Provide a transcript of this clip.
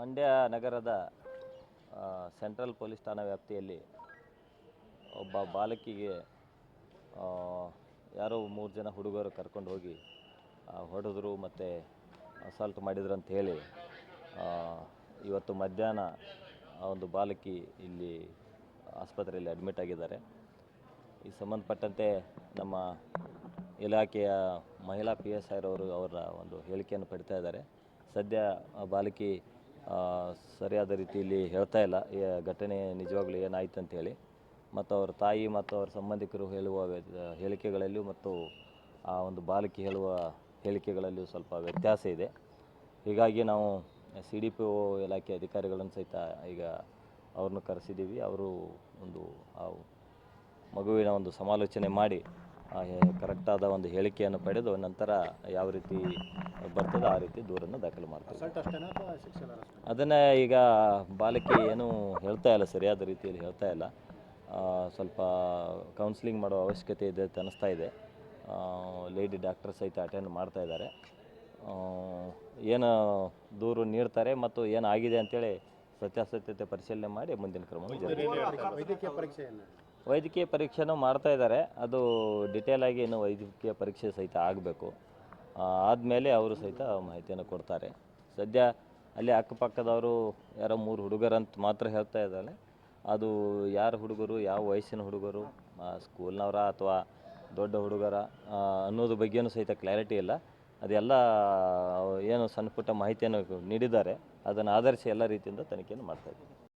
ಮಂಡ್ಯ ನಗರದ central police ಠಾಣಾ ವ್ಯಾಪ್ತಿಯಲ್ಲಿ ಒಬ್ಬ ಬಾಲಕಿಗೆ ಯಾರೋ ಮೂರು ಜನ ಹುಡುಗರು ಕರ್ಕೊಂಡು ಹೋಗಿ ಹೊಡೆದ್ರು ಮತ್ತು ಅಸಾಲ್ಟ್ ಮಾಡಿದ್ರು ಅಂತ ಹೇಳಿ ಇವತ್ತು ಮಧ್ಯಾಹ್ನ ಆ ಒಂದು ಬಾಲಕಿ ಇಲ್ಲಿ ಆಸ್ಪತ್ರೆಯಲ್ಲಿ ಅಡ್ಮಿಟ್ ಆಗಿದ್ದಾರೆ. ಈ ಸಂಬಂಧಪಟ್ಟಂತೆ ನಮ್ಮ ಇಲಾಖೆಯ ಮಹಿಳಾ ಪಿ ಎಸ್ ಐರವರು ಅವರ ಒಂದು ಹೇಳಿಕೆಯನ್ನು ಪಡಿತಾ ಇದ್ದಾರೆ. ಸದ್ಯ ಆ ಬಾಲಕಿ ಸರಿಯಾದ ರೀತಿಯಲ್ಲಿ ಹೇಳ್ತಾ ಇಲ್ಲ. ಈ ಘಟನೆ ನಿಜವಾಗ್ಲೂ ಏನಾಯ್ತು ಅಂತೇಳಿ ಮತ್ತು ಅವ್ರ ತಾಯಿ ಮತ್ತು ಅವ್ರ ಸಂಬಂಧಿಕರು ಹೇಳುವ ಹೇಳಿಕೆಗಳಲ್ಲಿಯೂ ಮತ್ತು ಆ ಒಂದು ಬಾಲಕಿ ಹೇಳುವ ಹೇಳಿಕೆಗಳಲ್ಲಿಯೂ ಸ್ವಲ್ಪ ವ್ಯತ್ಯಾಸ ಇದೆ. ಹೀಗಾಗಿ ನಾವು ಸಿ ಡಿ ಪಿ ಒ ಇಲಾಖೆ ಅಧಿಕಾರಿಗಳನ್ನು ಸಹಿತ ಈಗ ಅವ್ರನ್ನ ಕರೆಸಿದ್ದೀವಿ. ಅವರು ಒಂದು ಆ ಮಗುವಿನ ಒಂದು ಸಮಾಲೋಚನೆ ಮಾಡಿ ಕರೆಕ್ಟಾದ ಒಂದು ಹೇಳಿಕೆಯನ್ನು ಪಡೆದು ನಂತರ ಯಾವ ರೀತಿ ಬರ್ತದೆ ಆ ರೀತಿ ದೂರನ್ನು ದಾಖಲು ಮಾಡ್ತಾರೆ ಅದನ್ನೇ ಈಗ ಬಾಲಕಿ ಏನು ಹೇಳ್ತಾ ಇಲ್ಲ ಸರಿಯಾದ ರೀತಿಯಲ್ಲಿ ಹೇಳ್ತಾ ಇಲ್ಲ. ಸ್ವಲ್ಪ ಕೌನ್ಸಿಲಿಂಗ್ ಮಾಡೋ ಅವಶ್ಯಕತೆ ಇದೆ ಅಂತ ಅನ್ನಿಸ್ತಾ ಇದೆ. ಲೇಡಿ ಡಾಕ್ಟರ್ ಸಹಿತ ಅಟೆಂಡ್ ಮಾಡ್ತಾ ಇದ್ದಾರೆ. ಏನು ದೂರು ನೀಡ್ತಾರೆ ಮತ್ತು ಏನಾಗಿದೆ ಅಂತೇಳಿ ಸತ್ಯಾಸತ್ಯತೆ ಪರಿಶೀಲನೆ ಮಾಡಿ ಮುಂದಿನ ಕ್ರಮ. ವೈದ್ಯಕೀಯ ಪರೀಕ್ಷೆನೂ ಮಾಡ್ತಾ ಇದ್ದಾರೆ. ಅದು ಡಿಟೇಲ್ ಆಗಿ ಏನು ವೈದ್ಯಕೀಯ ಪರೀಕ್ಷೆ ಸಹಿತ ಆಗಬೇಕು. ಆದಮೇಲೆ ಅವರು ಸಹಿತ ಮಾಹಿತಿಯನ್ನು ಕೊಡ್ತಾರೆ. ಸದ್ಯ ಅಲ್ಲಿ ಅಕ್ಕಪಕ್ಕದವರು ಯಾರೋ ಮೂರು ಹುಡುಗರಂತ ಮಾತ್ರ ಹೇಳ್ತಾ ಇದ್ದಾರೆ ಅದು ಯಾರು ಹುಡುಗರು, ಯಾವ ವಯಸ್ಸಿನ ಹುಡುಗರು ಸ್ಕೂಲ್ನವರ ಅಥವಾ ದೊಡ್ಡ ಹುಡುಗರ ಅನ್ನೋದು ಅನ್ನೋದ್ರ ಬಗ್ಗೆನೂ ಸಹಿತ ಕ್ಲಾರಿಟಿ ಇಲ್ಲ. ಅದೆಲ್ಲ ಏನು ಸಣ್ಣ ಪುಟ್ಟ ಮಾಹಿತಿಯನ್ನು ನೀಡಿದ್ದಾರೆ. ಅದನ್ನು ಆಧರಿಸಿ ಎಲ್ಲ ರೀತಿಯಿಂದ ತನಿಖೆಯನ್ನು ಮಾಡ್ತಾ ಇದ್ದೀವಿ